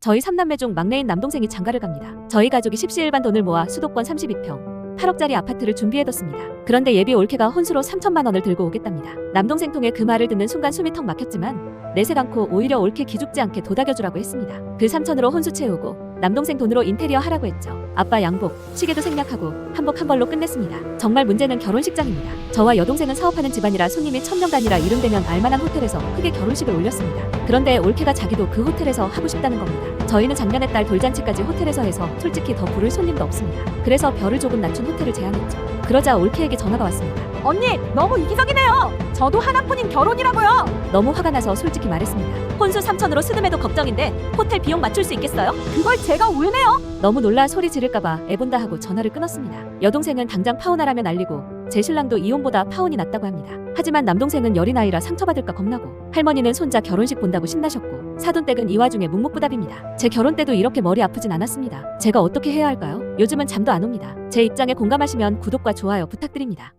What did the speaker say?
저희 삼남매 중 막내인 남동생이 장가를 갑니다. 저희 가족이 십시일반 돈을 모아 수도권 32평 8억짜리 아파트를 준비해뒀습니다. 그런데 예비 올케가 혼수로 3천만 원을 들고 오겠답니다. 남동생 통해 그 말을 듣는 순간 숨이 턱 막혔지만 내색 않고 오히려 올케 기죽지 않게 도닥여주라고 했습니다. 그 3천으로 혼수 채우고 남동생 돈으로 인테리어 하라고 했죠. 아빠 양복, 시계도 생략하고 한복 한 벌로 끝냈습니다. 정말 문제는 결혼식장입니다. 저와 여동생은 사업하는 집안이라 손님이 천명 단위라 이름 되면 알만한 호텔에서 크게 결혼식을 올렸습니다. 그런데 올케가 자기도 그 호텔에서 하고 싶다는 겁니다. 저희는 작년에 딸 돌잔치까지 호텔에서 해서 솔직히 더 부를 손님도 없습니다. 그래서 별을 조금 낮춘 호텔을 제안했죠. 그러자 올케에게 전화가 왔습니다. 언니 너무 이기적이네요. 저도 하나뿐인 결혼이라고요. 너무 화가 나서 솔직히 말했습니다. 혼수 3천으로 스드메도 걱정인데 호텔 비용 맞출 수 있겠어요? 그걸 제가 왜 내요? 너무 놀라 소리 지를까봐 애본다 하고 전화를 끊었습니다. 여동생은 당장 파혼하라며 난리고 제 신랑도 이혼보다 파혼이 낫다고 합니다. 하지만 남동생은 여린 아이라 상처받을까 겁나고 할머니는 손자 결혼식 본다고 신나셨고 사돈댁은 이 와중에 묵묵부답입니다. 제 결혼 때도 이렇게 머리 아프진 않았습니다. 제가 어떻게 해야 할까요? 요즘은 잠도 안 옵니다. 제 입장에 공감하시면 구독과 좋아요 부탁드립니다.